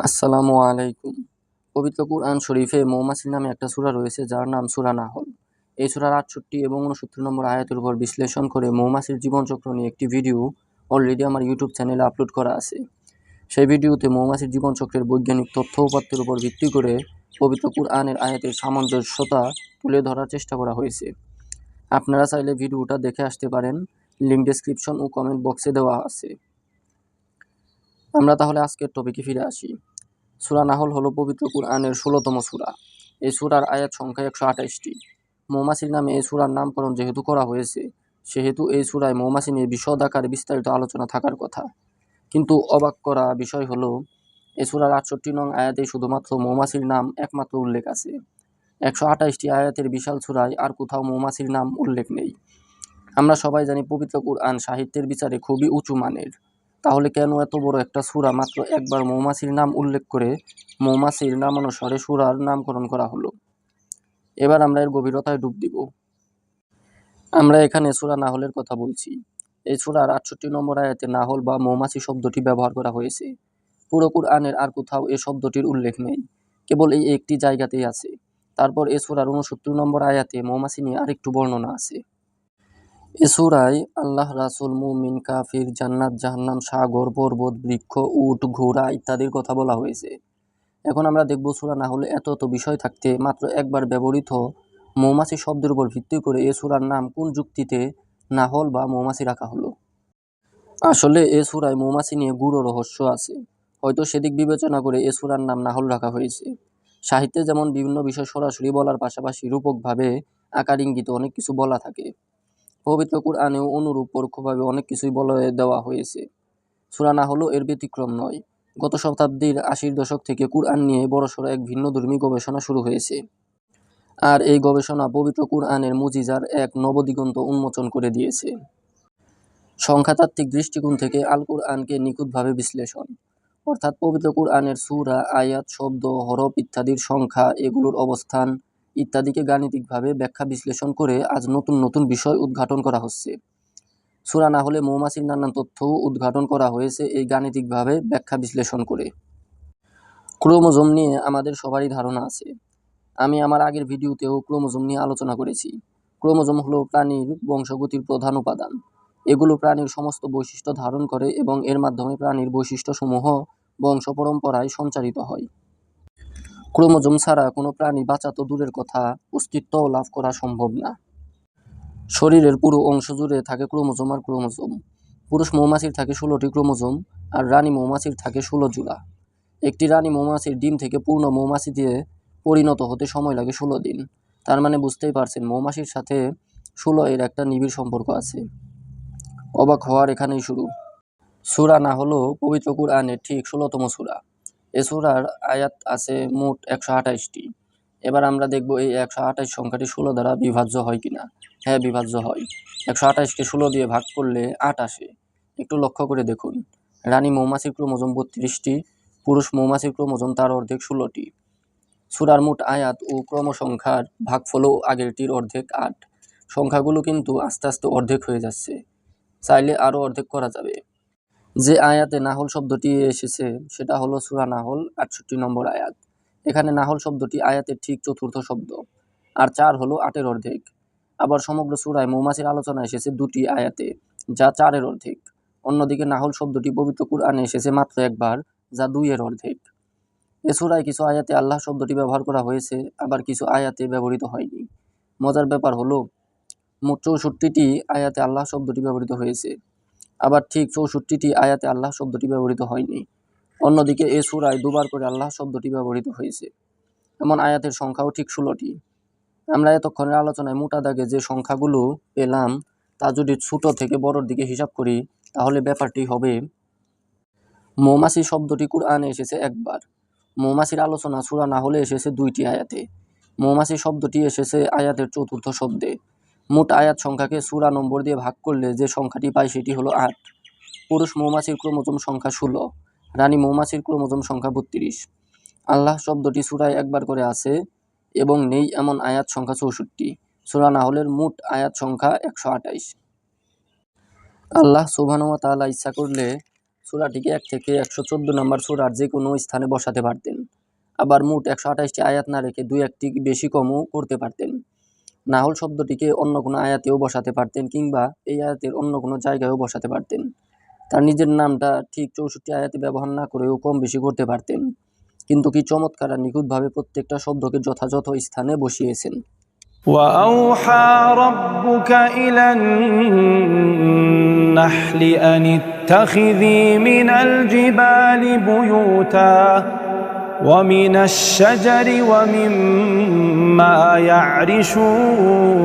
আসসালামু আলাইকুম। পবিত্র কুরআন শরীফে মৌমাছি নামে একটা সূরা রয়েছে, যার নাম সূরা নাহল। এই সূরার আটষট্টি এবং উনসত্তর নম্বর আয়াতের উপর বিশ্লেষণ করে মৌমাছির জীবনচক্র নিয়ে একটি ভিডিও অলরেডি আমার ইউটিউব চ্যানেলে আপলোড করা আছে। সেই ভিডিওতে মৌমাছির জীবনচক্রের বৈজ্ঞানিক তথ্য উপাত্তের উপর ভিত্তি করে পবিত্র কুরআনের আয়াতের সামঞ্জস্যতা তুলে ধরার চেষ্টা করা হয়েছে। আপনারা চাইলে ভিডিওটা দেখে আসতে পারেন লিঙ্ক ডেসক্রিপশন ও কমেন্ট বক্সে দেওয়া আছে। আমরা তাহলে আজকের টপিকে ফিরে আসি। সূরা নাহল হলো পবিত্র কুরআনের ষোলোতম সূরা। এই সূরার আয়াত সংখ্যা একশো আঠাশটি। মৌমাছির নামে এই সূরার নামকরণ যেহেতু করা হয়েছে, সেহেতু এই সূরায় মৌমাছি নিয়ে বিশদ আকারে বিস্তারিত আলোচনা থাকার কথা। কিন্তু অবাক করা বিষয় হলো, এই সূরার আটষট্টি নং আয়াতে শুধুমাত্র মৌমাছির নাম একমাত্র উল্লেখ আছে। একশো আঠাশটি আয়াতের বিশাল সূরায় আর কোথাও মৌমাছির নাম উল্লেখ নেই। আমরা সবাই জানি পবিত্র কুরআন সাহিত্যের বিচারে খুবই উঁচু মানের। তাহলে কেন এত বড় একটা সূরা? মাত্র একবার মৌমাছির নাম উল্লেখ করে মৌমাছির নামানুসারে সুরার নামকরণ করা হলো। এবার আমরা এর গভীরতায় ডুব দিব। আমরা এখানে সূরা নাহলের কথা বলছি। এই সূরার আটষট্টি নম্বর আয়াতে নাহল বা মৌমাছি শব্দটি ব্যবহার করা হয়েছে। পুরো কুরআনের আর কোথাও এ শব্দটির উল্লেখ নেই। কেবল এই একটি জায়গাতেই আছে। তারপর এ সূরার উনসত্তর নম্বর আয়াতে মৌমাছি নিয়ে আরেকটু বর্ণনা আছে। এ সূরায় আল্লাহ রাসুল, মুমিন, কাফির, জান্নাত, জাহান্নাম, সাগর, পর্বত, বৃক্ষ, উট, ঘোড়া ইত্যাদির কথা বলা হয়েছে। এখন আমরা দেখব সুরা না হলে এত এত বিষয় থাকতে মাত্র একবার ব্যবহৃত মৌমাছি শব্দের উপর ভিত্তি করে এ সূরার নাম কোন যুক্তিতে নাহল বা মৌমাছি রাখা হলো। আসলে এ সূরায় মৌমাছি নিয়ে গুড় রহস্য আছে। হয়তো সেদিক বিবেচনা করে এ সূরার নাম নাহল রাখা হয়েছে। সাহিত্যে যেমন বিভিন্ন বিষয় সরাসরি বলার পাশাপাশি রূপকভাবে আকার ইঙ্গিত অনেক কিছু বলা থাকে। পবিত্র কুরআনেও অনুরূপ পরোক্ষভাবে অনেক কিছুই বলে দেওয়া হয়েছে। সূরা না হলেও এর ব্যতিক্রম নয়। গত শতাব্দীর আশির দশক থেকে কুরআন নিয়ে বড়সড় এক ভিন্ন ধর্মী গবেষণা শুরু হয়েছে। আর এই গবেষণা পবিত্র কুরআনের মুজিজার এক নবদিগন্ত উন্মোচন করে দিয়েছে। সংখ্যাতাত্ত্বিক দৃষ্টিকোণ থেকে আল কুরআনকে নিখুঁতভাবে বিশ্লেষণ, অর্থাৎ পবিত্র কুরআনের সুরা, আয়াত, শব্দ, হরফ ইত্যাদির সংখ্যা, এগুলোর অবস্থান ইত্যাদিকে গাণিতিকভাবে ব্যাখ্যা বিশ্লেষণ করে আজ নতুন নতুন বিষয় উদ্ঘাটন করা হচ্ছে। সূরা না হলে মৌমাছির নানান তথ্যও উদ্ঘাটন করা হয়েছে এই গাণিতিকভাবে ব্যাখ্যা বিশ্লেষণ করে। ক্রোমোজোম নিয়ে আমাদের সবারই ধারণা আছে। আমি আমার আগের ভিডিওতেও ক্রোমোজোম নিয়ে আলোচনা করেছি। ক্রোমোজোম হলো প্রাণীর বংশগতির প্রধান উপাদান। এগুলো প্রাণীর সমস্ত বৈশিষ্ট্য ধারণ করে এবং এর মাধ্যমে প্রাণীর বৈশিষ্ট্যসমূহ বংশ পরম্পরায় সঞ্চারিত হয়। ক্রোমোজোম ছাড়া কোনো প্রাণী বাঁচা তো দূরের কথা, অস্তিত্বও লাভ করা সম্ভব না। শরীরের পুরো অংশ জুড়ে থাকে ক্রোমোজোম আর ক্রোমোজোম। পুরুষ মৌমাছির থাকে ষোলোটি ক্রোমোজোম আর রানী মৌমাছির থাকে ষোলো জোড়া। একটি রানী মৌমাছির ডিম থেকে পূর্ণ মৌমাছি দিয়ে পরিণত হতে সময় লাগে ষোলো দিন। তার মানে বুঝতেই পারছেন, মৌমাছির সাথে ষোলো এর একটা নিবিড় সম্পর্ক আছে। অবাক হওয়ার এখানেই শুরু। সূরা না হলেও পবিত্র কুরআনের ঠিক ষোলোতম সূরা। এ আয়াত আছে মোট একশো আঠাশটি। এবার আমরা দেখব এই একশো আঠাশ সংখ্যাটি ষোলো দ্বারা বিভাজ্য হয় কিনা। হ্যাঁ বিভাজ্য হয়। একশো আঠাশকে ষোলো দিয়ে ভাগ করলে আট আসে। একটু লক্ষ্য করে দেখুন। রানী মৌমাছির ক্রোমোজোম বত্রিশটি, পুরুষ মৌমাছির ক্রোমোজোম তার অর্ধেক ষোলোটি। সূরার মোট আয়াত ও ক্রমসংখ্যার ভাগফলও আগেরটির অর্ধেক আট। সংখ্যাগুলো কিন্তু আস্তে আস্তে অর্ধেক হয়ে যাচ্ছে। চাইলে আরও অর্ধেক করা যাবে। যে আয়াতে নাহল শব্দটি এসেছে, সেটা হলো সূরা নাহল, আটষট্টি নম্বর আয়াত। এখানে নাহল শব্দটি আয়াতের ঠিক চতুর্থ শব্দ, আর চার হলো আটের অর্ধেক। আবার সমগ্র সূরায় মৌমাছির আলোচনা এসেছে দুটি আয়াতে, যা চারের অর্ধেক। অন্যদিকে নাহল শব্দটি পবিত্র কুরআনে এসেছে মাত্র একবার, যা দুইয়ের অর্ধেক। এ সূরায় কিছু আয়াতে আল্লাহ শব্দটি ব্যবহার করা হয়েছে, আবার কিছু আয়াতে ব্যবহৃত হয়নি। মজার ব্যাপার হলো, মোট চৌষট্টিটি আয়াতে আল্লাহ শব্দটি ব্যবহৃত হয়েছে। আবার ঠিক চৌষট্টিটি আয়াতে আল্লাহ শব্দটি ব্যবহৃত হয়নি। অন্যদিকে এ সুরায় দুবার করে আল্লাহ শব্দটি ব্যবহৃত হয়েছে। এমন আয়াতের সংখ্যাও ঠিক ষোলোটি। আমরা এতক্ষণের আলোচনায় মোটা দাগে যে সংখ্যাগুলো পেলাম, তা যদি ছোটো থেকে বড়র দিকে হিসাব করি, তাহলে ব্যাপারটি হবে, মৌমাছি শব্দটি কুরআনে এসেছে একবার। মৌমাছির আলোচনা সূরা না হলে এসেছে দুইটি আয়াতে। মৌমাছি শব্দটি এসেছে আয়াতের চতুর্থ শব্দে। মোট আয়াত সংখ্যাকে সূরা নম্বর দিয়ে ভাগ করলে যে সংখ্যাটি পাই সেটি হলো আট। পুরুষ মৌমাছির ক্রোমোজোম সংখ্যা ষোলো, রানী মৌমাছির ক্রোমোজোম সংখ্যা বত্রিশ। আল্লাহ শব্দটি সূরায় একবার করে আছে এবং নেই এমন আয়াত সংখ্যা চৌষট্টি। সূরা নাহলের মোট আয়াত সংখ্যা একশো আঠাইশ। আল্লাহ সুবহানাহু ওয়া তাআলা ইচ্ছা করলে সূরাটিকে এক থেকে একশো চোদ্দ নম্বর সুরার যে কোনো স্থানে বসাতে পারতেন। আবার মোট একশো আঠাশটি আয়াত না রেখে দুই একটি বেশি কমও করতে পারতেন। নাহল শব্দটিকে অন্য কোনো আয়াতেও বসাতে পারতেন কিংবা এই আয়াতের অন্য কোনো জায়গায়ও বসাতে পারতেন তার নিজের নামটা ঠিক চৌষট্টি আয়াতে ব্যবহার না করেও কম বেশি করতে পারতেন কিন্তু কি চমৎকার আর নিখুঁতভাবে প্রত্যেকটা শব্দকে যথাযথ স্থানে বসিয়েছেন وأوحى ربك إلى النحل أن اتخذي من الجبال بيوتا ومن الشجر ومما يعرشون